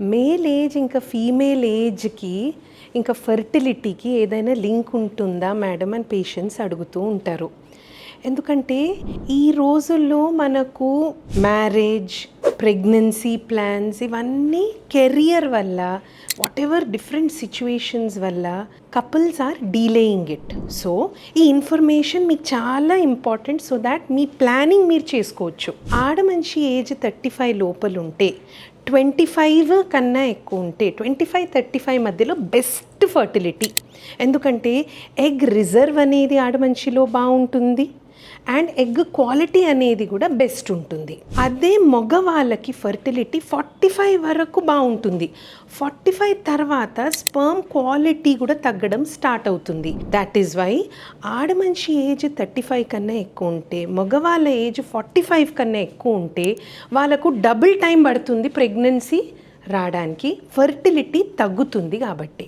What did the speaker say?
Male age ఇంకా female ఏజ్కి ఇంకా ఫర్టిలిటీకి ఏదైనా లింక్ ఉంటుందా మేడం అని పేషెంట్స్ అడుగుతూ ఉంటారు. ఎందుకంటే ఈ రోజుల్లో మనకు మ్యారేజ్ ప్రెగ్నెన్సీ ప్లాన్స్ ఇవన్నీ కెరియర్ వల్ల వాట్ ఎవర్ డిఫరెంట్ సిచ్యువేషన్స్ వల్ల couples are delaying it so ఈ ఇన్ఫర్మేషన్ మీకు చాలా ఇంపార్టెంట్ సో దాట్ మీ ప్లానింగ్ మీరు చేసుకోవచ్చు. ఆడ మనిషి ఏజ్ థర్టీ ఫైవ్ లోపల ఉంటే ట్వంటీ ఫైవ్ కన్నా ఎక్కువ ఉంటే ట్వంటీ ఫైవ్ థర్టీ ఫైవ్ మధ్యలో బెస్ట్ ఫర్టిలిటీ. ఎందుకంటే ఎగ్ రిజర్వ్ అనేది ఆడమనిషిలో బాగుంటుంది. అండ్ ఎగ్ క్వాలిటీ అనేది కూడా బెస్ట్ ఉంటుంది. అదే మగవాళ్ళకి ఫర్టిలిటీ ఫార్టీ ఫైవ్ వరకు బాగుంటుంది. ఫార్టీ ఫైవ్ తర్వాత స్పర్మ్ క్వాలిటీ కూడా తగ్గడం స్టార్ట్ అవుతుంది. దట్ ఈస్ వై ఆడ మనిషి ఏజ్ థర్టీ ఫైవ్ కన్నా ఎక్కువ ఉంటే మగవాళ్ళ ఏజ్ ఫార్టీ ఫైవ్ కన్నా ఎక్కువ ఉంటే వాళ్ళకు డబుల్ టైం పడుతుంది ప్రెగ్నెన్సీ రావడానికి ఫర్టిలిటీ తగ్గుతుంది కాబట్టి.